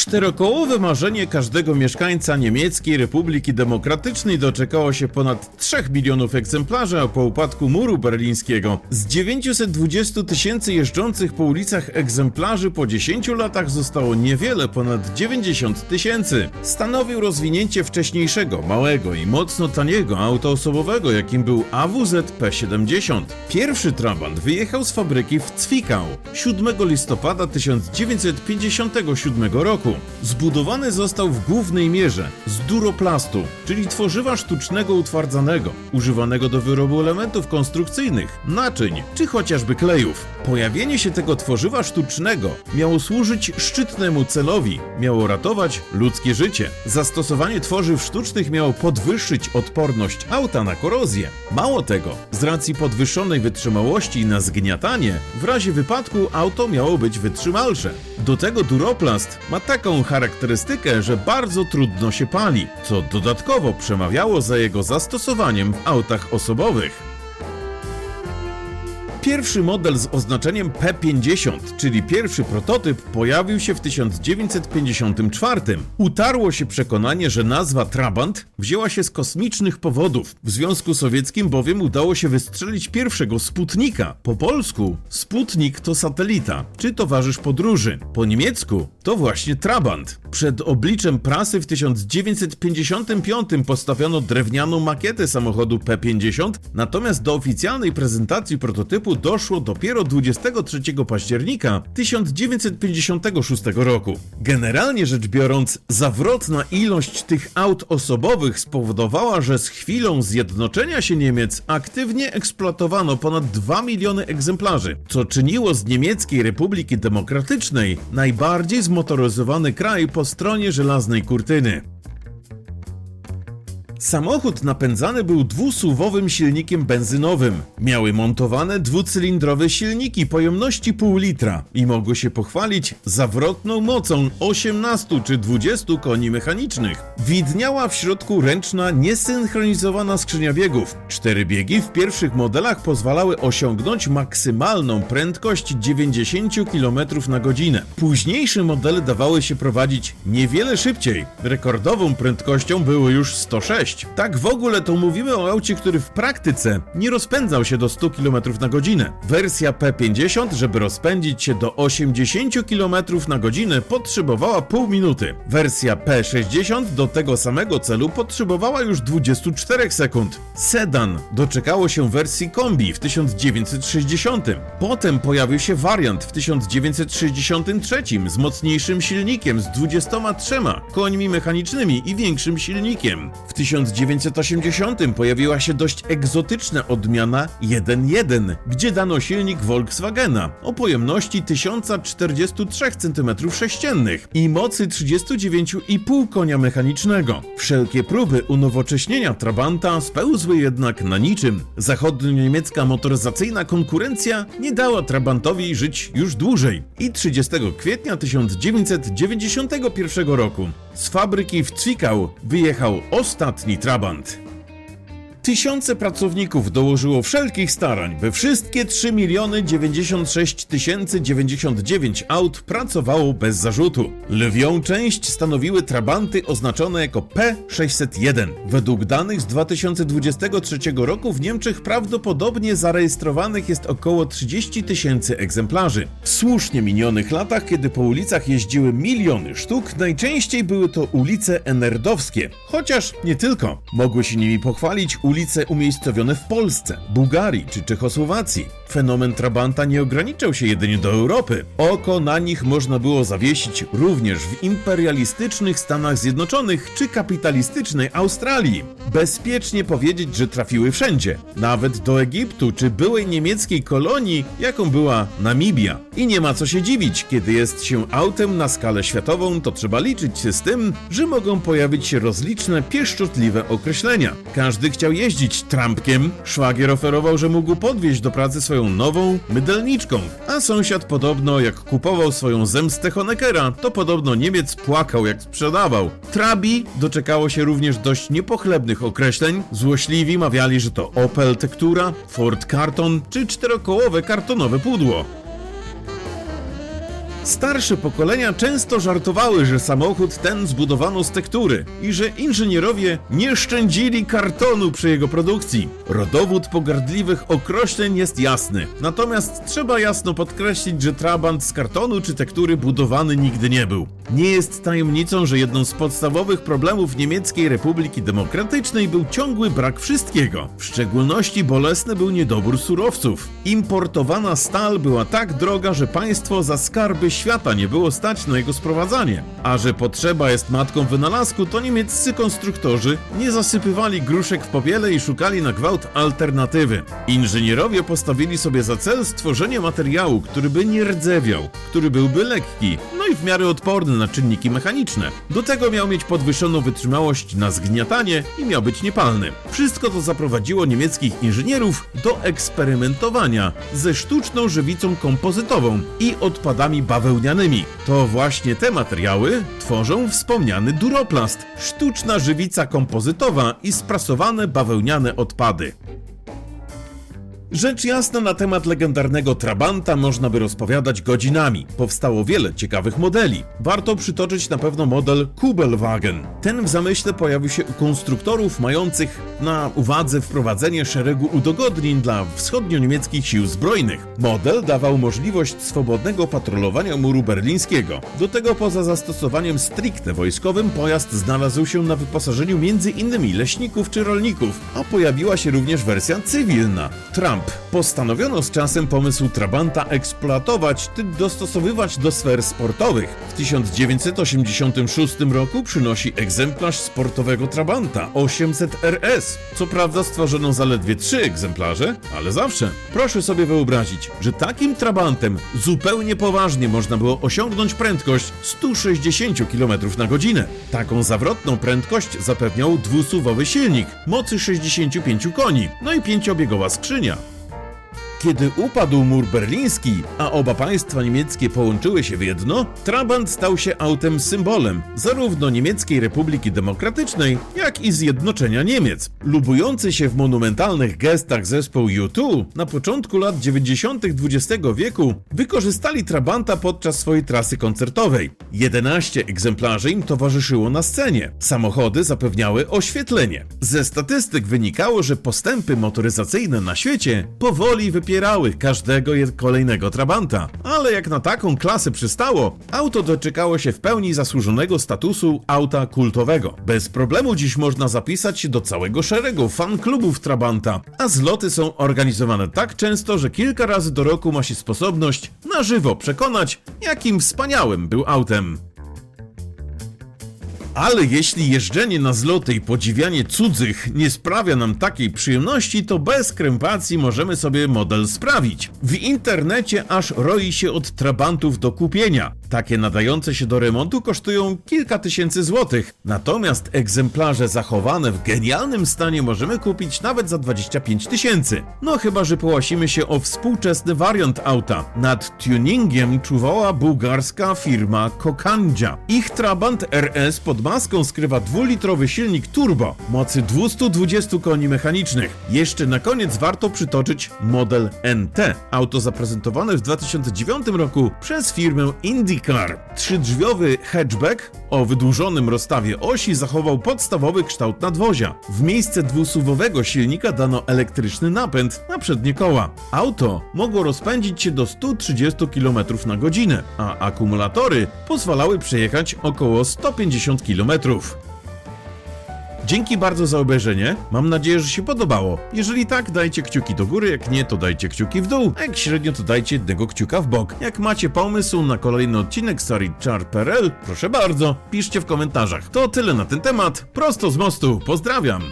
Czterokołowe marzenie każdego mieszkańca Niemieckiej Republiki Demokratycznej doczekało się ponad 3 milionów egzemplarzy po upadku muru berlińskiego. Z 920 tysięcy jeżdżących po ulicach egzemplarzy po 10 latach zostało niewiele ponad 90 tysięcy. Stanowił rozwinięcie wcześniejszego, małego i mocno taniego auta osobowego, jakim był AWZ P70. Pierwszy Trabant wyjechał z fabryki w Zwickau 7 listopada 1957 roku. Zbudowany został w głównej mierze z duroplastu, czyli tworzywa sztucznego utwardzanego, używanego do wyrobu elementów konstrukcyjnych, naczyń czy chociażby klejów. Pojawienie się tego tworzywa sztucznego miało służyć szczytnemu celowi, miało ratować ludzkie życie. Zastosowanie tworzyw sztucznych miało podwyższyć odporność auta na korozję. Mało tego, z racji podwyższonej wytrzymałości na zgniatanie, w razie wypadku auto miało być wytrzymalsze. Do tego duroplast ma taką charakterystykę, że bardzo trudno się pali, co dodatkowo przemawiało za jego zastosowaniem w autach osobowych. Pierwszy model z oznaczeniem P50, czyli pierwszy prototyp, pojawił się w 1954. Utarło się przekonanie, że nazwa Trabant wzięła się z kosmicznych powodów. W Związku Sowieckim bowiem udało się wystrzelić pierwszego Sputnika. Po polsku Sputnik to satelita, czy towarzysz podróży. Po niemiecku to właśnie Trabant. Przed obliczem prasy w 1955 postawiono drewnianą makietę samochodu P50, natomiast do oficjalnej prezentacji prototypu doszło dopiero 23 października 1956 roku. Generalnie rzecz biorąc, zawrotna ilość tych aut osobowych spowodowała, że z chwilą zjednoczenia się Niemiec aktywnie eksploatowano ponad 2 miliony egzemplarzy, co czyniło z Niemieckiej Republiki Demokratycznej najbardziej zmotoryzowany kraj po stronie żelaznej kurtyny. Samochód napędzany był dwusuwowym silnikiem benzynowym. Miały montowane dwucylindrowe silniki pojemności pół litra i mogły się pochwalić zawrotną mocą 18 czy 20 koni mechanicznych. Widniała w środku ręczna, niesynchronizowana skrzynia biegów. Cztery biegi w pierwszych modelach pozwalały osiągnąć maksymalną prędkość 90 km na godzinę. Późniejsze modele dawały się prowadzić niewiele szybciej. Rekordową prędkością było już 106. Tak w ogóle to mówimy o aucie, który w praktyce nie rozpędzał się do 100 km na godzinę. Wersja P50, żeby rozpędzić się do 80 km na godzinę potrzebowała pół minuty. Wersja P60 do tego samego celu potrzebowała już 24 sekund. Sedan doczekało się wersji kombi w 1960. Potem pojawił się wariant w 1963 z mocniejszym silnikiem z 23 końmi mechanicznymi i większym silnikiem. W 1980 pojawiła się dość egzotyczna odmiana 1.1, gdzie dano silnik Volkswagena o pojemności 1043 cm3 i mocy 39,5 konia mechanicznego. Wszelkie próby unowocześnienia Trabanta spełzły jednak na niczym. Zachodnio-niemiecka motoryzacyjna konkurencja nie dała Trabantowi żyć już dłużej i 30 kwietnia 1991 roku z fabryki w Zwickau wyjechał ostatni Trabant. Tysiące pracowników dołożyło wszelkich starań, by wszystkie 3 miliony 96 tysięcy 99 aut pracowało bez zarzutu. Lwią część stanowiły trabanty oznaczone jako P601. Według danych z 2023 roku w Niemczech prawdopodobnie zarejestrowanych jest około 30 tysięcy egzemplarzy. W słusznie minionych latach, kiedy po ulicach jeździły miliony sztuk, najczęściej były to ulice enerdowskie. Chociaż nie tylko. Mogły się nimi pochwalić ulice umiejscowione w Polsce, Bułgarii czy Czechosłowacji. Fenomen Trabanta nie ograniczał się jedynie do Europy. Oko na nich można było zawiesić również w imperialistycznych Stanach Zjednoczonych czy kapitalistycznej Australii. Bezpiecznie powiedzieć, że trafiły wszędzie, nawet do Egiptu czy byłej niemieckiej kolonii, jaką była Namibia. I nie ma co się dziwić, kiedy jest się autem na skalę światową, to trzeba liczyć się z tym, że mogą pojawić się rozliczne pieszczotliwe określenia. Każdy chciał jeździć trampkiem, szwagier oferował, że mógł podwieźć do pracy swoją nową mydelniczką, a sąsiad podobno jak kupował swoją zemstę Honeckera, to podobno Niemiec płakał jak sprzedawał. Trabi doczekało się również dość niepochlebnych określeń, złośliwi mawiali, że to Opel Tektura, Ford Karton czy czterokołowe kartonowe pudło. Starsze pokolenia często żartowały, że samochód ten zbudowano z tektury i że inżynierowie nie szczędzili kartonu przy jego produkcji. Rodowód pogardliwych określeń jest jasny, natomiast trzeba jasno podkreślić, że Trabant z kartonu czy tektury budowany nigdy nie był. Nie jest tajemnicą, że jedną z podstawowych problemów Niemieckiej Republiki Demokratycznej był ciągły brak wszystkiego. W szczególności bolesny był niedobór surowców. Importowana stal była tak droga, że państwo za skarby świata nie było stać na jego sprowadzanie. A że potrzeba jest matką wynalazku, to niemieccy konstruktorzy nie zasypywali gruszek w popiele i szukali na gwałt alternatywy. Inżynierowie postawili sobie za cel stworzenie materiału, który by nie rdzewiał, który byłby lekki, no i w miarę odporny na czynniki mechaniczne. Do tego miał mieć podwyższoną wytrzymałość na zgniatanie i miał być niepalny. Wszystko to zaprowadziło niemieckich inżynierów do eksperymentowania ze sztuczną żywicą kompozytową i odpadami bawełnianymi. To właśnie te materiały tworzą wspomniany duroplast, sztuczna żywica kompozytowa i sprasowane bawełniane odpady. Rzecz jasna na temat legendarnego Trabanta można by rozpowiadać godzinami. Powstało wiele ciekawych modeli. Warto przytoczyć na pewno model Kubelwagen. Ten w zamyśle pojawił się u konstruktorów mających na uwadze wprowadzenie szeregu udogodnień dla wschodnio-niemieckich sił zbrojnych. Model dawał możliwość swobodnego patrolowania muru berlińskiego. Do tego poza zastosowaniem stricte wojskowym pojazd znalazł się na wyposażeniu m.in. leśników czy rolników, a pojawiła się również wersja cywilna. Trump postanowiono z czasem pomysł Trabanta eksploatować, dostosowywać do sfer sportowych. W 1986 roku przynosi egzemplarz sportowego Trabanta 800 RS. Co prawda stworzono zaledwie trzy egzemplarze, ale zawsze. Proszę sobie wyobrazić, że takim Trabantem zupełnie poważnie można było osiągnąć prędkość 160 km na godzinę. Taką zawrotną prędkość zapewniał dwusuwowy silnik mocy 65 koni, no i pięciobiegowa skrzynia. Kiedy upadł mur berliński, a oba państwa niemieckie połączyły się w jedno, Trabant stał się autem symbolem zarówno Niemieckiej Republiki Demokratycznej, jak i zjednoczenia Niemiec. Lubujący się w monumentalnych gestach zespół U2 na początku lat 90. XX wieku wykorzystali Trabanta podczas swojej trasy koncertowej. 11 egzemplarzy im towarzyszyło na scenie. Samochody zapewniały oświetlenie. Ze statystyk wynikało, że postępy motoryzacyjne na świecie powoli wypierały każdego kolejnego Trabanta. Ale jak na taką klasę przystało, auto doczekało się w pełni zasłużonego statusu auta kultowego. Bez problemu dziś można zapisać się do całego szeregu fanklubów Trabanta, a zloty są organizowane tak często, że kilka razy do roku ma się sposobność na żywo przekonać, jakim wspaniałym był autem. Ale jeśli jeżdżenie na zloty i podziwianie cudzych nie sprawia nam takiej przyjemności, to bez krępacji możemy sobie model sprawić. W internecie aż roi się od trabantów do kupienia. Takie nadające się do remontu kosztują kilka tysięcy złotych, natomiast egzemplarze zachowane w genialnym stanie możemy kupić nawet za 25 tysięcy. No chyba, że połasimy się o współczesny wariant auta. Nad tuningiem czuwała bułgarska firma Kokandzia. Ich Trabant RS pod maską skrywa dwulitrowy silnik turbo mocy 220 koni mechanicznych. Jeszcze na koniec warto przytoczyć model NT. Auto zaprezentowane w 2009 roku przez firmę IndyCar. Trzydrzwiowy hatchback o wydłużonym rozstawie osi zachował podstawowy kształt nadwozia. W miejsce dwusuwowego silnika dano elektryczny napęd na przednie koła. Auto mogło rozpędzić się do 130 km na godzinę, a akumulatory pozwalały przejechać około 150 km. Dzięki bardzo za obejrzenie. Mam nadzieję, że się podobało. Jeżeli tak, dajcie kciuki do góry, jak nie, to dajcie kciuki w dół, a jak średnio, to dajcie jednego kciuka w bok. Jak macie pomysł na kolejny odcinek serii Char.pl, proszę bardzo, piszcie w komentarzach. To tyle na ten temat. Prosto z mostu. Pozdrawiam!